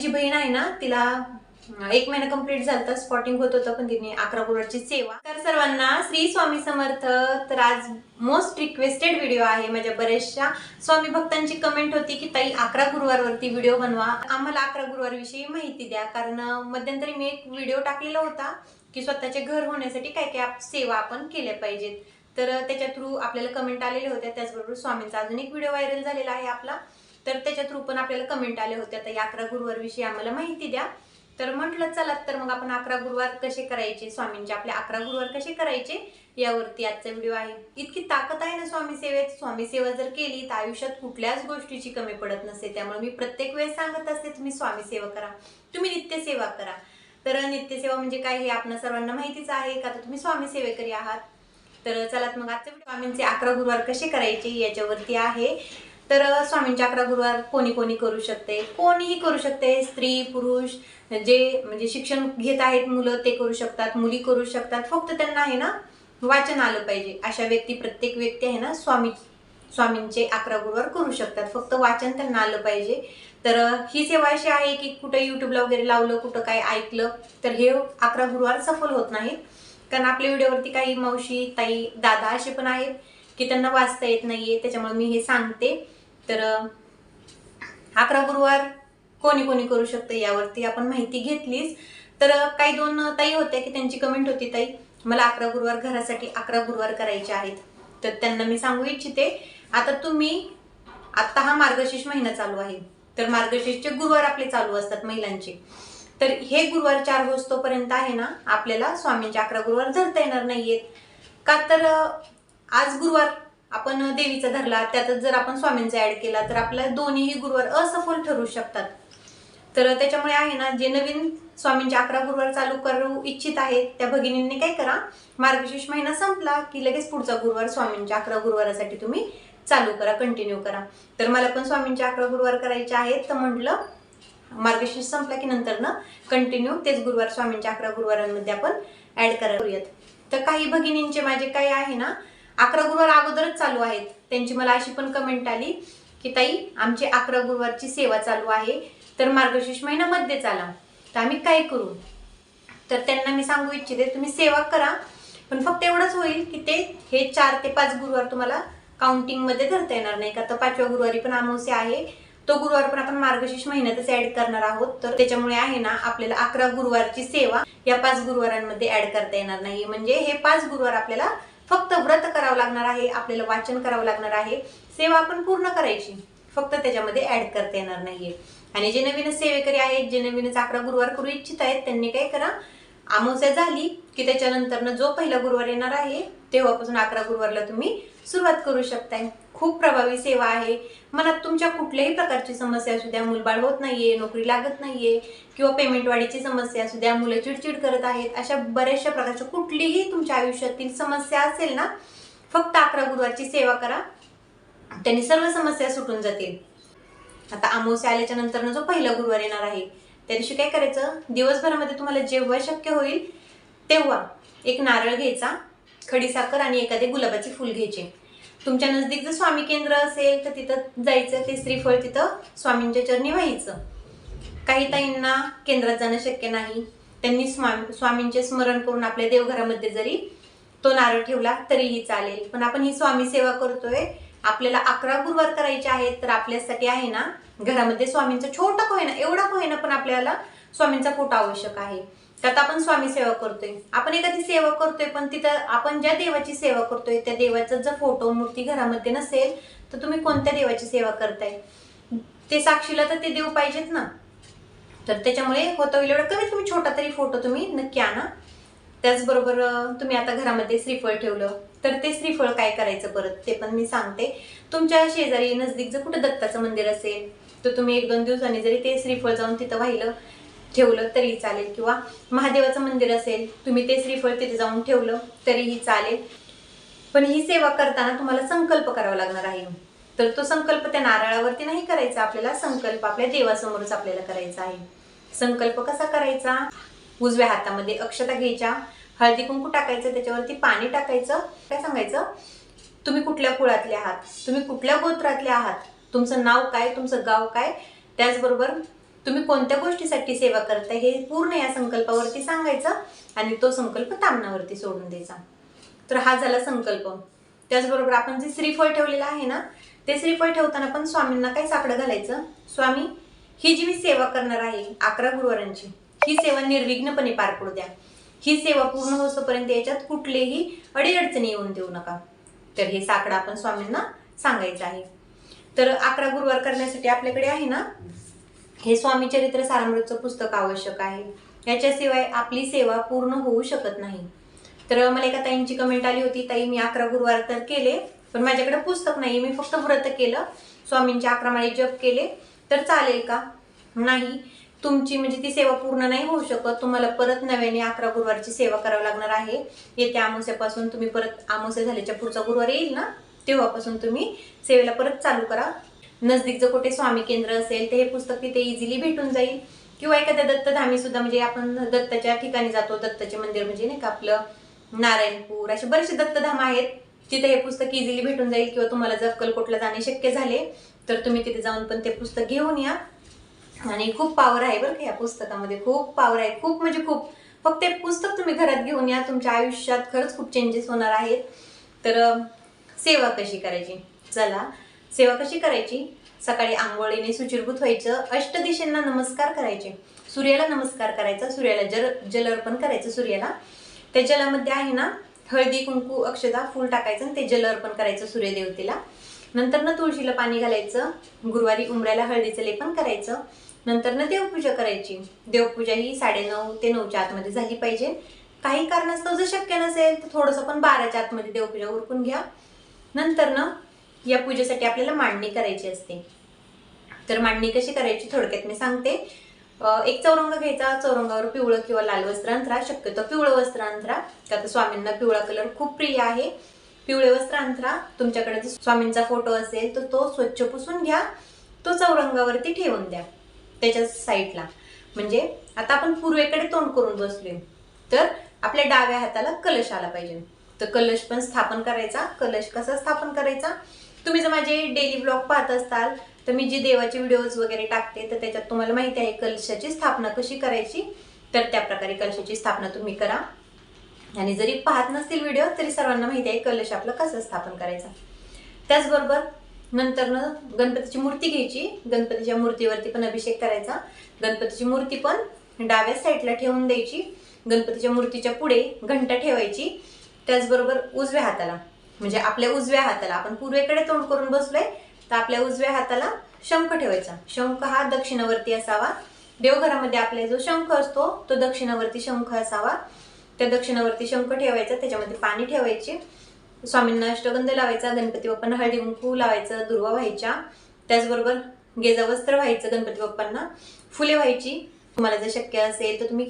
जी बहीण आहे ना तिला एक महिना कंप्लीट झाला स्पॉटिंग होत होतं पण तिने अकरा गुरुवारची सेवा. तर सर्वांना श्री स्वामी समर्थ तर आज मोस्ट रिक्वेस्टेड व्हिडिओ आहे माझ्या बऱ्याचशा. स्वामी भक्तांची कमेंट होती की ताई अकरा गुरुवारवरती व्हिडिओ बनवा. आम्हाला अकरा गुरुवारविषयी माहिती द्या. कारण मध्यंतरी मी एक व्हिडिओ टाकलेला होता की स्वतःचे घर होण्यासाठी काय काय सेवा आपण केल्या पाहिजेत. तर त्याच्या थ्रू आपल्याला कमेंट आलेल्या होत्या. त्याचबरोबर स्वामींचा अजून एक व्हिडिओ व्हायरल झालेला आहे आपला. तर त्याच्या थ्रू पण आपल्याला कमेंट आले होते. आता या अकरा गुरुवार विषयी आम्हाला माहिती द्या. तर म्हटलं चला तर मग आपण अकरा गुरुवार कसे करायचे? स्वामींचे आपले अकरा गुरुवार कसे करायचे? यावरती आजचा व्हिडिओ आहे. इतकी ताकद आहे ना स्वामी सेवेत? स्वामी सेवा जर केली तर आयुष्यात कुठल्याच गोष्टीची कमी पडत नसते. त्यामुळे मी प्रत्येक वेळेस सांगत असते तुम्ही स्वामी सेवा करा. तुम्ही नित्य सेवा करा. तर नित्यसेवा म्हणजे काय हे आपण सर्वांना माहितीच आहे का? तर तुम्ही स्वामी सेवेकरी आहात. तर चला मग आजच्या व्हिडिओ स्वामींचे अकरा गुरुवार कसे करायचे याच्यावरती आहे. तर स्वामींच्या अकरा गुरुवार कोणी कोणी करू शकते? कोणीही करू शकते. स्त्री पुरुष जे म्हणजे शिक्षण घेत आहेत मुलं ते करू शकतात. मुली करू शकतात. फक्त त्यांना आहे ना वाचन आलं पाहिजे. अशा व्यक्ती प्रत्येक व्यक्ती आहे ना स्वामी स्वामींचे अकरा गुरुवार करू शकतात. फक्त वाचन त्यांना आलं पाहिजे. तर ही सेवा अशी आहे की कुठं युट्यूबला वगैरे लावलं कुठं काय ऐकलं तर हे अकरा गुरुवार सफल होत नाहीत. कारण आपल्या व्हिडिओवरती काही मावशी ताई दादा असे पण आहेत की त्यांना वाचता येत नाहीये. त्याच्यामुळे मी हे सांगते. तर अकरा गुरुवार कोणी कोणी करू शकतं यावरती आपण माहिती घेतलीच. तर काही दोन ताई होत्या की त्यांची कमेंट होती ताई. मला अकरा गुरुवार घरासाठी अकरा गुरुवार करायचे आहेत. तर त्यांना मी सांगू इच्छिते आता तुम्ही आत्ता हा मार्गशीर्ष महिना चालू आहे. तर मार्गशीर्षचे गुरुवार आपले चालू असतात महिलांचे. तर हे गुरुवार चार होस्तोपर्यंत आहे ना आपल्याला स्वामींचे अकरा गुरुवार धरता येणार नाहीयेत. का तर आज गुरुवार आपण देवीचा धरला त्यातच जर आपण स्वामींचा ऍड केला तर आपल्या दोन्हीही गुरुवार असफल ठरू शकतात. तर त्याच्यामुळे आहे ना जे नवीन स्वामींचे अकरा गुरुवार चालू करू इच्छित आहेत त्या भगिनींनी काय करा मार्गशीर्ष महिना संपला की लगेच पुढचा गुरुवार स्वामींच्या अकरा गुरुवारासाठी तुम्ही चालू करा कंटिन्यू करा. तर मला पण स्वामींचे अकरा गुरुवार करायचे आहेत तर म्हटलं मार्गशीर्ष संपला की नंतर ना कंटिन्यू तेच गुरुवार स्वामींच्या अकरा गुरुवारांमध्ये आपण ऍड करूयात. तर काही भगिनींचे माझे काय आहे ना अकरा गुरुवार अगोदरच चालू आहेत. त्यांची मला अशी पण कमेंट आली की ताई आमची अकरा गुरुवारची सेवा चालू आहे तर मार्गशीर्ष महिना मध्येच आला तर आम्ही काय करू? तर त्यांना मी सांगू इच्छिते तुम्ही सेवा करा पण फक्त एवढंच होईल की ते हे चार ते पाच गुरुवार तुम्हाला काउंटिंगमध्ये धरता येणार नाही. का तर पाचव्या गुरुवारी पण अमावस्या आहे तो गुरुवार पण आपण मार्गशीर्ष महिन्यातच ऍड करणार आहोत. तर त्याच्यामुळे आहे ना आपल्याला अकरा गुरुवारची सेवा या पाच गुरुवारांमध्ये ऍड करता येणार नाही. म्हणजे हे पाच गुरुवार आपल्याला फक्त व्रत करावं लागणार आहे आपल्याला वाचन करावं लागणार आहे सेवा आपण पूर्ण करायची. फक्त त्याच्यामध्ये ऍड करता येणार नाहीये. आणि जे नवीन सेवेकरी आहेत जे नवीनच अकरा गुरुवार करू इच्छित आहेत त्यांनी काय करा अमावस्या झाली की त्याच्यानंतर जो पहिला गुरुवार येणार आहे तेव्हापासून अकरा गुरुवारला तुम्ही सुरुवात करू शकताय. खूप प्रभावी सेवा आहे. मनात तुमच्या कुठल्याही प्रकारची समस्या असू द्या मुलबाळ होत नाहीये नोकरी लागत नाहीये किंवा पेमेंट वाढीची समस्या असू द्या मुलं चिडचिड करत आहेत अशा बऱ्याचशा प्रकारच्या कुठलीही तुमच्या आयुष्यातील समस्या असेल ना फक्त अकरा गुरुवारची सेवा करा. त्यांनी सर्व समस्या सुटून जातील. आता अमावस्या आल्याच्यानंतर जो पहिला गुरुवार येणार आहे त्या दिवशी काय करायचं? दिवसभरामध्ये तुम्हाला जेव्हा शक्य होईल तेव्हा एक नारळ घ्यायचा खडीसाखर आणि एखादे गुलाबाचे फुल घ्यायचे. तुमच्या नजदीक जर स्वामी केंद्र असेल तर तिथं जायचं ते श्रीफळ तिथं स्वामींच्या चरणी व्हायचं. काही ताईंना केंद्रात जाणं शक्य नाही. त्यांनी स्वामी स्वामींचे स्मरण करून आपल्या देवघरामध्ये जरी तो नारळ ठेवला तरीही चालेल. पण आपण ही स्वामी सेवा करतोय. आपल्याला अकरा गुरुवार करायचे आहेत तर आपल्यासाठी आहे ना घरामध्ये स्वामींचा छोटा कोयना एवढा कोयना पण आपल्याला स्वामींचा फोटो आवश्यक आहे. त्यात आपण स्वामी सेवा करतोय. आपण एखादी सेवा करतोय पण तिथं आपण ज्या देवाची सेवा करतोय त्या देवाचा जर फोटो मूर्ती घरामध्ये नसेल तर तुम्ही कोणत्या देवाची सेवा करताय? ते साक्षीला तर ते देव पाहिजेत ना. तर त्याच्यामुळे होतं होईल एवढं कमीत कमी छोटा तरी फोटो तुम्ही नक्की आणा. त्याचबरोबर तुम्ही आता घरामध्ये श्रीफळ ठेवलं तर ते श्रीफळ काय करायचं परत? ते पण मी सांगते. तुमच्या शेजारी नजदीक जर कुठं दत्ताचं मंदिर असेल तर तुम्ही एक दोन दिवसांनी जरी ते श्रीफळ जाऊन तिथं वाहिलं ठेवलं तरीही चालेल किंवा महादेवाचं मंदिर असेल तुम्ही ते श्रीफळ तिथे जाऊन ठेवलं तरीही चालेल. पण ही सेवा करताना तुम्हाला संकल्प करावा लागणार आहे. तर तो संकल्प त्या नारळावरती नाही करायचा आपल्याला संकल्प आपल्या देवासमोरच आपल्याला करायचा आहे. संकल्प कसा करायचा? उजव्या हातामध्ये अक्षता घ्यायच्या हळदी कुंकू टाकायचं त्याच्यावरती पाणी टाकायचं. काय सांगायचं? तुम्ही कुठल्या कुळातले आहात? तुम्ही कुठल्या गोत्रातले आहात? तुमचं नाव काय? तुमचं गाव काय? त्याचबरोबर तुम्ही कोणत्या गोष्टीसाठी सेवा करताय हे पूर्ण या संकल्पावरती सांगायचं आणि तो संकल्प तामणावरती सोडून द्यायचा. तर हा झाला संकल्प. त्याचबरोबर आपण जे श्रीफळ ठेवलेलं आहे ना ते श्रीफळ ठेवताना पण स्वामींना काय साकडं घालायचं? स्वामी ही जी मी सेवा करणार आहे अकरा गुरुवारांची ही सेवा निर्विघ्नपणे पार पडू द्या. ही सेवा पूर्ण होतोपर्यंत याच्यात कुठलेही अडीअडचणी येऊन देऊ नका. तर हे साकडं आपण स्वामींना सांगायचं आहे. तर अकरा गुरुवार करण्यासाठी आपल्याकडे आहे ना हे स्वामी चरित्र सारामृतचं पुस्तक आवश्यक आहे. याच्याशिवाय आपली सेवा पूर्ण होऊ शकत नाही. तर मला एका ताईंची कमेंट आली होती ताई मी अकरा गुरुवार तर केले पण माझ्याकडे पुस्तक नाही मी फक्त व्रत केलं. स्वामींचे अकरा जप केले. तर चालेल का? नाही. तुमची म्हणजे ती सेवा पूर्ण नाही होऊ शकत. तुम्हाला परत नव्याने अकरा गुरुवारची सेवा करावी लागणार आहे. येत्या अमावस्यापासून तुम्ही परत अमावस्या झाल्याच्या पुढचा गुरुवार येईल ना? तेव्हापासून तुम्ही सेवेला परत चालू करा. नजदीकचं कुठे स्वामी केंद्र असेल ते हे पुस्तक तिथे इझिली भेटून जाईल. किंवा एखाद्या दत्तधामी सुद्धा म्हणजे आपण दत्ताच्या ठिकाणी जातो दत्ताचे मंदिर म्हणजे नाही का आपलं नारायणपूर असे बरेचसे दत्तधाम आहेत तिथे हे पुस्तक इझिली भेटून जाईल. किंवा तुम्हाला जर अक्कलकोटला जाणे शक्य झाले तर तुम्ही तिथे जाऊन पण ते पुस्तक घेऊन या. आणि खूप पावर आहे बरं का या पुस्तकामध्ये. खूप पावर आहे. खूप म्हणजे खूप. फक्त एक पुस्तक तुम्ही घरात घेऊन या. तुमच्या आयुष्यात खरंच खूप चेंजेस होणार आहेत. तर सेवा कशी करायची? चला. सेवा कशी करायची? सकाळी आंघोळीने सुचिरभूत व्हायचं. अष्टदिशांना नमस्कार करायचे. सूर्याला नमस्कार करायचा. सूर्याला जल जल अर्पण करायचं सूर्याला. त्या जलामध्ये आहे ना हळदी कुंकू अक्षदा फूल टाकायचं आणि ते जल अर्पण करायचं सूर्यदेवतेला. नंतर ना तुळशीला पाणी घालायचं. गुरुवारी उमऱ्याला हळदीचं लेपन करायचं. नंतर ना देवपूजा करायची. देवपूजा ही साडेनऊ ते नऊच्या आतमध्ये झाली पाहिजे. काही कारणास्तव जर शक्य नसेल तर थोडंसं पण बाराच्या आतमध्ये देवपूजा उरकून घ्या. नंतर ना या पूजेसाठी आपल्याला मांडणी करायची असते. तर मांडणी कशी करायची थोडक्यात मी सांगते. एक चौरंग घ्यायचा. चौरंगावर पिवळं किंवा लाल वस्त्र अंतरा शक्यतो पिवळं वस्त्र अंतरा त्यात स्वामींना पिवळा कलर खूप प्रिय आहे. पिवळे वस्त्र अंतरा तुमच्याकडे जर स्वामींचा फोटो असेल तर तो स्वच्छ पुसून घ्या. तो चौरंगावरती ठेवून द्या. त्याच्या साईडला. म्हणजे आता आपण पूर्वेकडे तोंड करून बसलोय. तर आपल्या डाव्या हाताला कलश आला पाहिजे. तर कलश पण स्थापन करायचा. कलश कसा स्थापन करायचा? तुम्ही जर माझे डेली ब्लॉग पाहत असताल तर मी जी देवाचे व्हिडिओज वगैरे टाकते तर त्याच्यात तुम्हाला माहिती आहे कलशाची स्थापना कशी करायची? तर त्या प्रकारे कलशाची स्थापना तुम्ही करा. आणि जरी पाहत नसतील व्हिडिओ तरी सर्वांना माहिती आहे कलश आपलं कसं स्थापन करायचा. त्याचबरोबर नंतर न गणपतीची मूर्ती घ्यायची. गणपतीच्या मूर्तीवरती पण अभिषेक करायचा. गणपतीची मूर्ती पण डाव्या साईडला ठेवून द्यायची. गणपतीच्या मूर्तीच्या पुढे घंटा ठेवायची. त्याचबरोबर उजव्या हाताला म्हणजे आपल्या उजव्या हाताला. आपण पूर्वेकडे तोंड करून बसलोय तर आपल्या उजव्या हाताला शंख ठेवायचा. शंख हा दक्षिणावरती असावा. देवघरामध्ये आपला जो शंख असतो तो दक्षिणावरती शंख असावा. त्या दक्षिणावरती शंख ठेवायचा त्याच्यामध्ये पाणी ठेवायचे. स्वामींना अष्टगंध लावायचा गणपती बाप्पांना हळदी कुंकू लावायचं दुर्वा व्हायच्या. त्याचबरोबर गेजा वस्त्र व्हायचं गणपती बाप्पांना. फुले व्हायची. तुम्हाला जर शक्य असेल तर तुम्ही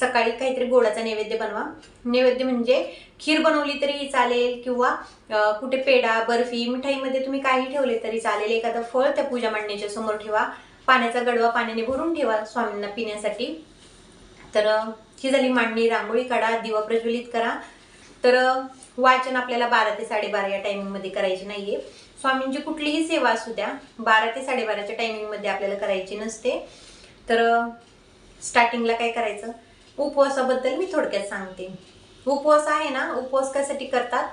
सकाळी काहीतरी गोडाचा नैवेद्य बनवा. नैवेद्य म्हणजे खीर बनवली तरी चालेल किंवा कुठे पेढा बर्फी मिठाईमध्ये तुम्ही काही ठेवले तरी चालेल. एखादं फळ त्या पूजा मांडण्याच्या समोर ठेवा. पाण्याचा गडवा पाण्याने भरून ठेवा स्वामींना पिण्यासाठी. तर ही झाली मांडणी. रांगोळी काढा दिवा प्रज्वलित करा. तर वाचन आपल्याला बारा ते साडेबारा या टायमिंगमध्ये करायची नाहीये. स्वामींची कुठलीही सेवा असू द्या बारा ते साडेबाराच्या टायमिंगमध्ये आपल्याला करायची नसते. तर स्टार्टिंगला काय करायचं? उपवासाबद्दल मी थोडक्यात सांगते. उपवास आहे ना उपवास कशासाठी करतात?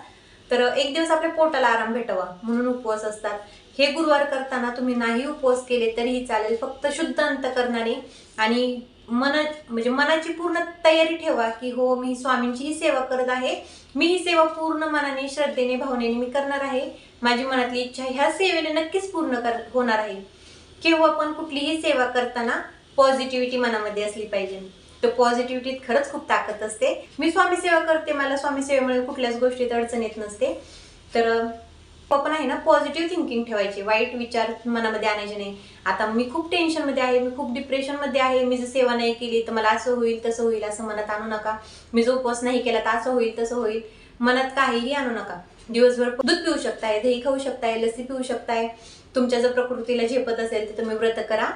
तर एक दिवस आपल्या पोटाला आराम भेटावा म्हणून उपवास असतात. हे गुरुवार करताना तुम्ही नाही उपवास केले तरीही चालेल फक्त शुद्ध अंतकरणाने आणि मना म्हणजे मनाची पूर्ण तयारी ठेवा की हो मी स्वामींची ही सेवा करत आहे. मी ही सेवा पूर्ण मनाने श्रद्धेने भावनेने मी करणार आहे. माझी मनातली इच्छा ह्या सेवेने नक्कीच पूर्ण कर होणार आहे. केव्हा पण कुठलीही सेवा करताना पॉझिटिव्हिटी मनामध्ये असली पाहिजे. तर पॉझिटिव्हिटीत खरंच खूप ताकद असते. मी स्वामी सेवा करते मला स्वामी सेवेमुळे कुठल्याच गोष्टीत अडचण येत नसते. तर पण आहे ना पॉझिटिव्ह थिंकिंग ठेवायची वाईट विचार मनामध्ये आणायचे नाही. आता मी खूप टेन्शनमध्ये आहे मी खूप डिप्रेशनमध्ये आहे मी जर सेवा नाही केली तर मला असं होईल तसं होईल असं मनात आणू नका. मी जो उपवास नाही केला तर असं होईल तसं होईल. मनात काहीही आणू नका. दिवसभर दूध पिऊ शकताय दही खाऊ शकताय लस्सी पिऊ शकताय. तुमच्या जर प्रकृतीला झेपत असेल तर तुम्ही व्रत करा.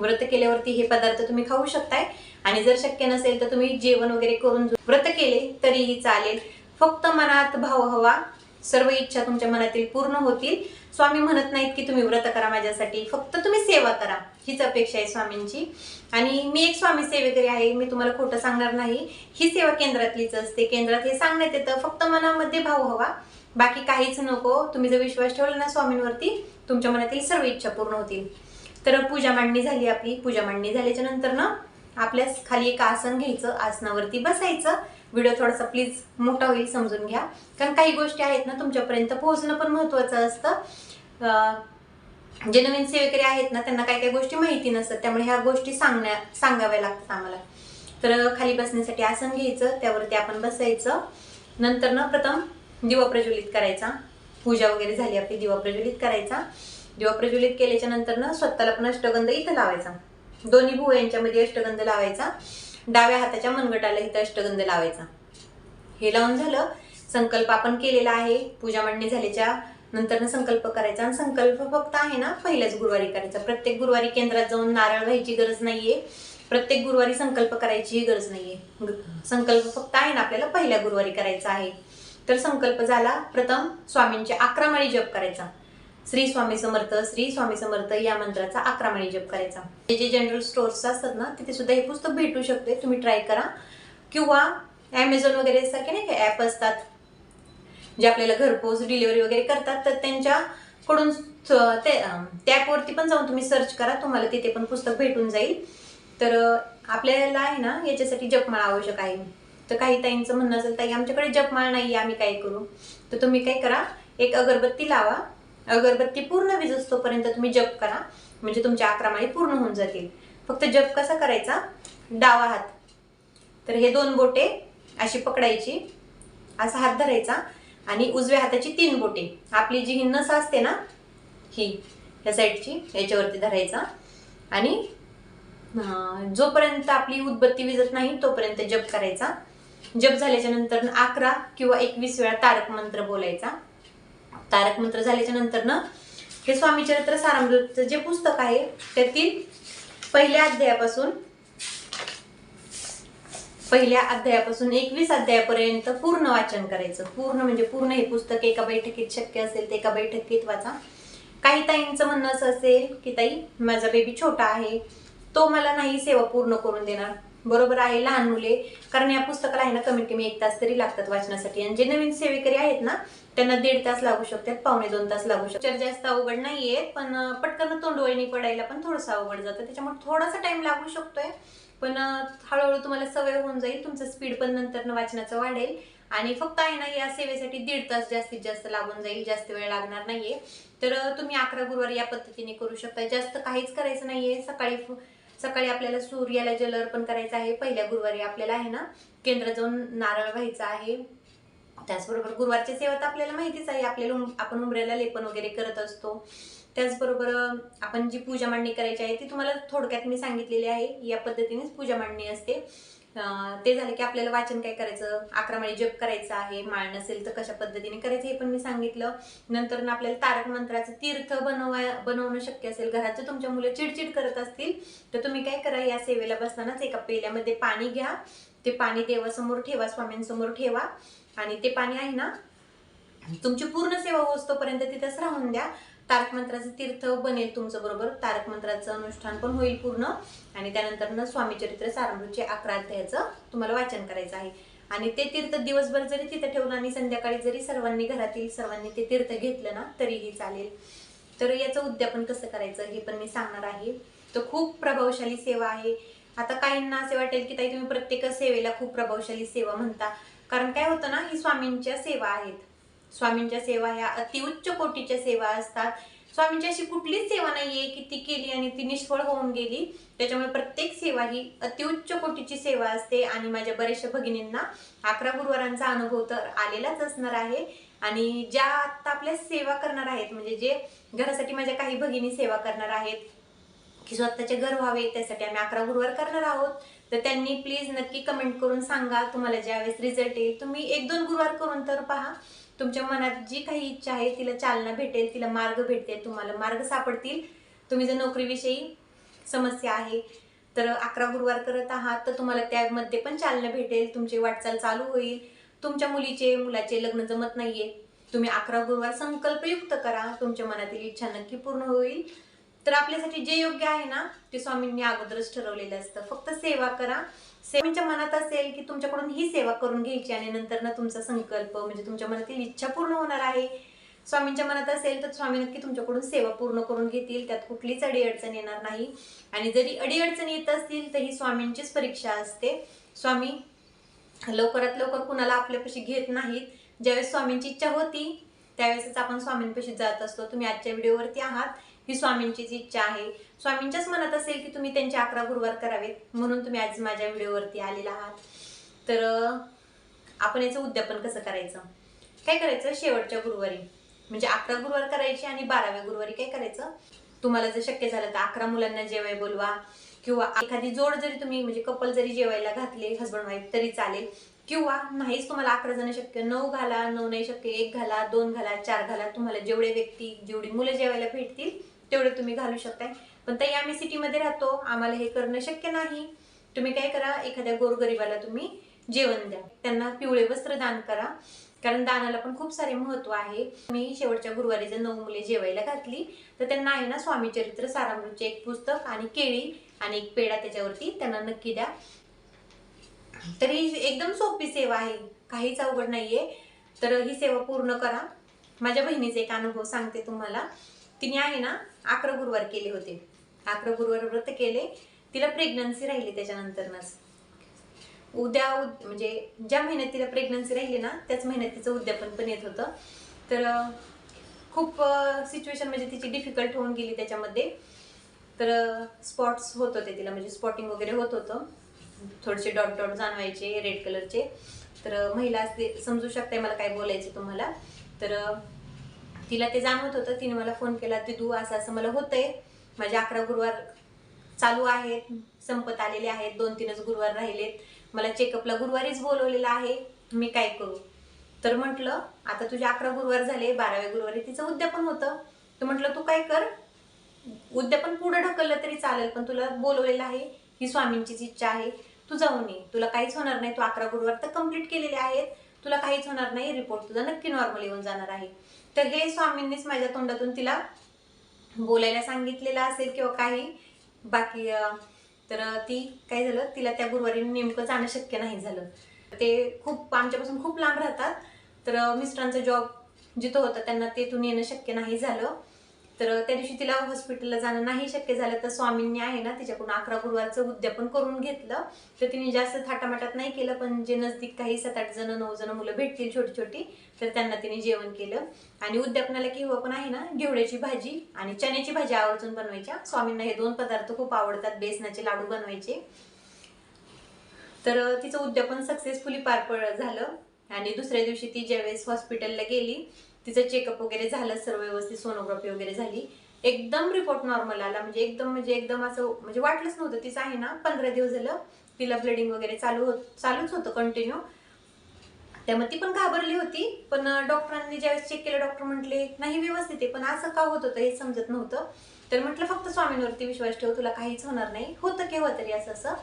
व्रत केल्यावरती हे पदार्थ तुम्ही खाऊ शकताय. आणि जर शक्य नसेल तर तुम्ही जेवण वगैरे करून व्रत केले तरीही चालेल. फक्त मनात भाव हवा. सर्व इच्छा तुमच्या मनातील पूर्ण होतील. स्वामी म्हणत नाहीत की तुम्ही व्रत करा माझ्यासाठी. फक्त तुम्ही सेवा करा. हीच अपेक्षा आहे स्वामींची. आणि मी एक स्वामी सेवेकरी आहे. मी तुम्हाला खोटं सांगणार नाही. ही सेवा केंद्रातलीच असते. केंद्रात हे सांगण्यात येतं. फक्त मनामध्ये भाव हवा. बाकी काहीच नको. तुम्ही जर विश्वास ठेवला ना स्वामींवरती तुमच्या मनातील सर्व इच्छा पूर्ण होतील. तर पूजा मांडणी झाली आपली. पूजा मांडणी झाल्याच्यानंतर ना आपल्या खाली एक आसन घ्यायचं आसनावरती बसायचं. व्हिडिओ थोडासा प्लीज मोठा होईल समजून घ्या. कारण काही गोष्टी आहेत ना तुमच्यापर्यंत पोहोचणं पण महत्वाचं असतं. जे नवीन सेवेकरी आहेत ना त्यांना काही काही गोष्टी माहिती नसतात. त्यामुळे ह्या गोष्टी सांगण्या सांगाव्या लागतात आम्हाला. तर खाली बसण्यासाठी आसन घ्यायचं त्यावरती आपण बसायचं. नंतर ना प्रथम दिवा प्रज्वलित करायचा. पूजा वगैरे झाली आपली दिवा प्रज्वलित करायचा. जेव्हा प्रज्वलित केल्याच्यानंतर ना स्वतःला पण अष्टगंध इथं लावायचा. दोन्ही भुवया यांच्यामध्ये अष्टगंध लावायचा. डाव्या हाताच्या मनगटाला इथं अष्टगंध लावायचा. हे लावून झालं. संकल्प आपण केलेला आहे. पूजा मांडणी झाल्याच्यानंतर संकल्प करायचा. आणि संकल्प फक्त आहे ना पहिल्याच गुरुवारी करायचा. प्रत्येक गुरुवारी केंद्रात जाऊन नारळ व्हायची गरज नाहीये. प्रत्येक गुरुवारी संकल्प करायचीही गरज नाहीये. संकल्प फक्त आहे ना आपल्याला पहिल्या गुरुवारी करायचा आहे. तर संकल्प झाला. प्रथम स्वामींचे अकरा माळी जप करायचा. श्री स्वामी समर्थ श्री स्वामी समर्थ या मंत्राचा अकरा माळी जप करायचा. जे जे जनरल स्टोअर्स असतात ना तिथे सुद्धा हे पुस्तक भेटू शकते. तुम्ही ट्राय करा. किंवा ॲमेझॉन वगैरे सारखे नाही का ॲप असतात जे आपल्याला घरपोच डिलिव्हरी वगैरे करतात तर त्यांच्याकडून ते त्या ॲपवरती पण जाऊन तुम्ही सर्च करा. तुम्हाला तिथे पण पुस्तक भेटून जाईल. तर आपल्याला आहे ना याच्यासाठी जपमाळा आवश्यक आहे. तर काही ताईंचं म्हणणं असेल ताई आमच्याकडे जपमाळ नाही आम्ही काय करू? तर तुम्ही काय करा एक अगरबत्ती लावा. अगरबत्ती पूर्ण विजस्तोपर्यंत तुम्ही जप करा. म्हणजे तुमच्या अकरा माळी पूर्ण होऊन जातील. फक्त जप कसा करायचा? डावा हात. तर हे दोन बोटे अशी पकडायची. असा हात धरायचा आणि उजव्या हाताची तीन बोटे. आपली जी ही नस असते ना ही ह्या साईडची याच्यावरती धरायचा. आणि जोपर्यंत आपली उदबत्ती विजत नाही तोपर्यंत जप करायचा. जप झाल्याच्यानंतर अकरा किंवा एकवीस वेळा तारक मंत्र बोलायचा. तारक मंत्र झाल्याच्यानंतर ना हे स्वामी चरित्र सारामृतचं जे पुस्तक आहे त्यातील पहिल्या अध्यायापासून पहिल्या अध्यायापासून एकवीस अध्यायापर्यंत पूर्ण वाचन करायचं. पूर्ण म्हणजे पूर्ण हे पुस्तक एका बैठकीत शक्य असेल ते एका बैठकीत वाचा. काही ताईंचं म्हणणं असं असेल की ताई माझा बेबी छोटा आहे. तो मला नाही सेवा पूर्ण करून देणार. बरोबर आहे लहान मुले. कारण या पुस्तकाला आहे ना कमीत कमी एक तास तरी लागतात वाचनासाठी. आणि जे नवीन सेवेकरी आहेत ना त्यांना दीड तास लागू शकतात पावणे दोन तास लागू शकतात. जास्त अवघड नाहीये पण पटकन तोंडवळणी पडायला पण थोडंसं अवघड जातं. त्याच्यामुळे थोडासा टाइम लागू शकतोय. पण हळूहळू तुम्हाला सवय होऊन जाईल तुमचं स्पीड पण नंतर वाचनाचं वाढेल. आणि फक्त आहे ना या सेवेसाठी दीड तास जास्तीत जास्त लागून जाईल जास्त वेळ लागणार नाहीये. तर तुम्ही अकरा गुरुवार या पद्धतीने करू शकता जास्त काहीच करायचं नाहीये. सकाळी सकाळी आपल्याला सूर्याला जल अर्पण करायचं आहे. पहिल्या गुरुवारी आपल्याला आहे ना केंद्र जाऊन नारळ व्हायचा आहे. त्याचबरोबर गुरुवारच्या सेवा तर आपल्याला माहितीच आहे आपल्याला आपण उमऱ्याला लेपन वगैरे करत असतो. त्याचबरोबर आपण जी पूजा मांडणी करायची आहे ती तुम्हाला थोडक्यात मी सांगितलेली आहे. या पद्धतीनेच पूजा मांडणी असते. ते झालं की आपल्याला वाचन काय करायचं? अकरा माळी जप करायचं आहे. माळ नसेल तर कशा पद्धतीने करायचं हे पण मी सांगितलं. नंतर ना आपल्याला तारक मंत्राचं तीर्थ बनवा बनवणं शक्य असेल. घराचं तुमच्या मुलं चिडचिड करत असतील तर तुम्ही काय करा या सेवेला बसतानाच एका पेल्यामध्ये पाणी घ्या. ते पाणी देवासमोर ठेवा स्वामींसमोर ठेवा. आणि ते पाणी आहे ना तुमची पूर्ण सेवा होतोपर्यंत तिथंच राहून द्या. तारक मंत्राचं तीर्थ बनेल तुमचं बरोबर. तारक मंत्राचं अनुष्ठान पण होईल पूर्ण. आणि त्यानंतर स्वामी चरित्र सारामृतचे अकरा अध्यायाचं तुम्हाला वाचन करायचं आहे. आणि ते तीर्थ दिवसभर जरी तिथं ठेवलं आणि संध्याकाळी जरी सर्वांनी घरातील सर्वांनी ते तीर्थ घेतलं ना तरीही चालेल. तर याचं उद्यापन कसं करायचं हे पण मी सांगणार आहे. तर खूप प्रभावशाली सेवा आहे. आता काहींना असे वाटेल की ताई तुम्ही प्रत्येक सेवेला खूप प्रभावशाली सेवा म्हणता. कारण काय होतं ना ही स्वामींच्या सेवा आहेत. स्वामींच्या सेवा ह्या अतिउच्च कोटीच्या सेवा असतात. स्वामींची अशी कुठलीच सेवा नाहीये की ती केली आणि ती निष्फळ होऊन गेली. त्याच्यामुळे प्रत्येक सेवा ही अतिउच्च कोटीची सेवा असते आणि माझ्या बऱ्याचशा भगिनींना अकरा गुरुवारांचा अनुभव तर आलेलाच असणार आहे. आणि ज्या आता आपल्या सेवा करणार आहेत म्हणजे जे घरासाठी माझ्या काही भगिनी सेवा करणार आहेत की स्वतःचे घर व्हावे त्यासाठी आम्ही अकरा गुरुवार करणार आहोत. तर त्यांनी प्लीज नक्की कमेंट करून सांगा तुम्हाला ज्यावेळेस रिझल्ट येईल. तुम्ही एक दोन गुरुवार करून तर पहा. तुमच्या मनात जी काही इच्छा आहे तिला चालना भेटेल तिला मार्ग भेटेल तुम्हाला मार्ग सापडतील. तुम्ही जर नोकरीविषयी समस्या आहे तर अकरा गुरुवार करत आहात तर तुम्हाला त्यामध्ये पण चालना भेटेल. तुमची वाटचाल चालू होईल. तुमच्या मुलीचे मुलाचे लग्न जमत नाहीये. तुम्ही अकरा गुरुवार संकल्पयुक्त करा. तुमच्या मनातील इच्छा नक्की पूर्ण होईल. तर आपल्यासाठी जे योग्य आहे ना ते स्वामींनी अगोदरच ठरवलेलं असतं. फक्त सेवा करा. स्वामींच्या मनात असेल की तुमच्याकडून ही सेवा करून घ्यायची आणि नंतर ना तुमचा संकल्प म्हणजे तुमच्या मनातील इच्छा पूर्ण होणार आहे. स्वामींच्या मनात असेल तर स्वामी नक्की तुमच्याकडून सेवा पूर्ण करून घेतील. त्यात कुठलीच अडीअडचण येणार नाही. आणि जरी अडीअडचण येत असतील तर ही स्वामींचीच परीक्षा असते. स्वामी लवकरात लवकर कुणाला आपल्यापाशी घेत नाहीत. ज्यावेळेस स्वामींची इच्छा होती त्यावेळेसच आपण स्वामींपाशी जात असतो. तुम्ही आजच्या व्हिडिओवरती आहात. ही स्वामींचीच इच्छा आहे स्वामींच्याच मनात असेल की तुम्ही त्यांचे अकरा गुरुवार करावेत म्हणून तुम्ही आज माझ्या व्हिडिओवरती आलेला आहात. तर आपण याचं उद्यापन कसं करायचं? काय करायचं? शेवटच्या गुरुवारी. म्हणजे अकरा गुरुवार करायचे आणि बाराव्या गुरुवारी काय करायचं? तुम्हाला जर शक्य झालं तर अकरा मुलांना जेवाय बोलवा किंवा एखादी जोड जरी तुम्ही म्हणजे कपल जरी जेवायला घातले हसबंड वाईफ तरी चालेल. किंवा नाहीच तुम्हाला अकरा जण शक्य नऊ घाला नऊ नाही शक्य एक घाला दोन घाला चार घाला तुम्हाला जेवढे व्यक्ती जेवढी मुलं जेवायला भेटतील तेवढे तुम्ही घालू शकताय. पण ताई आम्ही सिटीमध्ये राहतो आम्हाला हे करणं शक्य नाही. तुम्ही काय करा एखाद्या गोरगरिबाला तुम्ही जेवण द्या. त्यांना पिवळे वस्त्र दान करा. कारण दानाला पण खूप सारे महत्त्व आहे. मी शेवटच्या गुरुवारी जर नऊ मुले जेवायला घातली तर त्यांना आहे ना स्वामी चरित्र सारामृतचे एक पुस्तक आणि केळी आणि एक पेढा त्याच्यावरती त्यांना नक्की द्या. तर ही एकदम सोपी सेवा आहे. काहीच अवघड नाहीये. तर ही सेवा पूर्ण करा. माझ्या बहिणीचा एक अनुभव सांगते तुम्हाला. तिने आहे ना अकरा गुरुवार केले होते. अकरा गुरुवार व्रत केले. तिला प्रेग्नन्सी राहिली त्याच्यानंतरनच. उद्या उद- म्हणजे ज्या महिन्यात तिला प्रेग्नन्सी राहिली ना त्याच महिन्यात तिचं उद्यापन पण येत होतं. तर खूप सिच्युएशन म्हणजे तिची डिफिकल्ट होऊन गेली त्याच्यामध्ये. तर स्पॉट्स होत होते तिला म्हणजे स्पॉटिंग वगैरे होत होतं. थोडेसे डॉट डॉट जाणवायचे रेड कलरचे तर महिला असते समजू शकते मला काय बोलायचं तुम्हाला. तर तिला ते जाणवत होतं. तिने मला फोन केला दिदू असं असं. मला होतंय. माझे अकरा गुरुवार चालू आहेत. संपत आलेले आहेत. दोन तीनच गुरुवार राहिलेत. मला चेकअपला गुरुवारीच बोलवलेलं आहे. मी काय करू? तर म्हटलं आता तुझे अकरा गुरुवार झाले. बाराव्या गुरुवारी तिचं उद्यापन होतं. तर म्हटलं तू काय कर? उद्यापन पुढे ढकललं तरी चालेल पण तुला बोलवलेलं आहे. ही स्वामींचीच इच्छा आहे. तू जाऊन ये. तुला काहीच होणार नाही. तू अकरा गुरुवार तर कंप्लीट केलेले आहेत. तुला काहीच होणार नाही. रिपोर्ट तुझा नक्की नॉर्मल येऊन जाणार आहे. तर हे स्वामींनीच माझ्या तोंडातून तिला बोलायला सांगितलेलं असेल किंवा काही. बाकी तर ती काय झालं तिला त्या गुरुवारी नेमकं जाणं शक्य नाही झालं. ते खूप आमच्यापासून खूप लांब राहतात. तर मिस्टरांचा जॉब जिथं होता त्यांना तेथून येणं शक्य नाही झालं. तर त्या दिवशी तिला हॉस्पिटलला जाणं नाही शक्य झालं. तर स्वामींनी आहे ना तिच्याकडून अकरा गुरुवारचं उद्यापन करून घेतलं. तर तिने जास्त थाटामाटात नाही केलं पण जे नजदीक काही सात आठ जण नऊ जण मुलं भेटतील छोटी छोटी तर त्यांना तिने जेवण केलं. आणि उद्यापनाला किंवा पण आहे ना घेवड्याची भाजी आणि चण्याची भाजी आवर्जून बनवायच्या. स्वामींना हे दोन पदार्थ खूप आवडतात बेसनाचे लाडू बनवायचे. तर तिचं उद्यापन सक्सेसफुली पार पड झालं. आणि दुसऱ्या दिवशी ती ज्यावेळेस हॉस्पिटलला गेली तिचं चेकअप वगैरे झालं सर्व व्यवस्थित सोनोग्राफी वगैरे झाली. एकदम रिपोर्ट नॉर्मल आला. म्हणजे एकदम म्हणजे एकदम असं म्हणजे वाटलंच नव्हतं तिचं आहे ना. पंधरा दिवस झालं. तिला ब्लिडिंग वगैरे चालू होत चालूच होतं कंटिन्यू त्यामुळे ती पण घाबरली होती. पण डॉक्टरांनी ज्यावेळेस चेक केलं डॉक्टर म्हटले नाही व्यवस्थित आहे. पण असं का होत होतं हे समजत नव्हतं. तर म्हटलं फक्त स्वामींवरती विश्वास ठेव. तुला काहीच होणार नाही. होतं केव्हा तरी असं असं.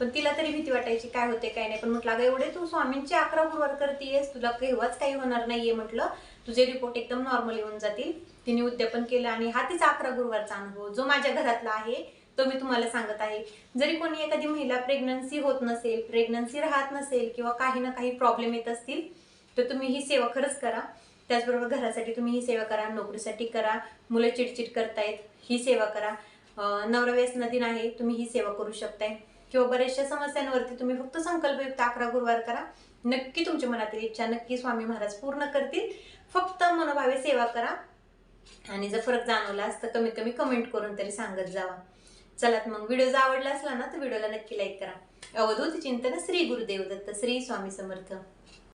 पण तिला तरी भीती वाटायची काय होते काय नाही? पण म्हटलं अगं एवढे तू स्वामींचे अकरा गुरुवार करतेयस. तुला केव्हाच काही होणार नाहीये म्हटलं. तुझे रिपोर्ट एकदम नॉर्मल येऊन जातील. तिने उद्यापन केलं आणि हा तिचा अकरा गुरुवारचा अनुभव जो माझ्या घरातला आहे तो मी तुम्हाला सांगत आहे. जरी कोणी एखादी महिला प्रेग्नन्सी होत नसेल प्रेग्नन्सी राहत नसेल किंवा काही ना काही प्रॉब्लेम येत असतील तर तुम्ही ही सेवा खरंच करा. त्याचबरोबर घरासाठी तुम्ही ही सेवा करा नोकरीसाठी करा मुलं चिडचिड करतायत ही सेवा करा. अं, नवरा व्यसनाधीन आहे तुम्ही ही सेवा करू शकताय. किंवा बऱ्याचशा समस्यांवरती तुम्ही फक्त संकल्पयुक्त अकरा गुरुवार करा. नक्की तुमच्या मनातील इच्छा नक्की स्वामी महाराज पूर्ण करतील. फक्त मनोभावे सेवा करा. आणि जर फरक जाणवला असतं कमीत कमी कमेंट करून तरी सांगत जावा. चला मग व्हिडिओ जर आवडला असला ना तर व्हिडिओला नक्की लाईक करा. अवधूत चिंतन श्री गुरुदेव दत्त श्री स्वामी समर्थ.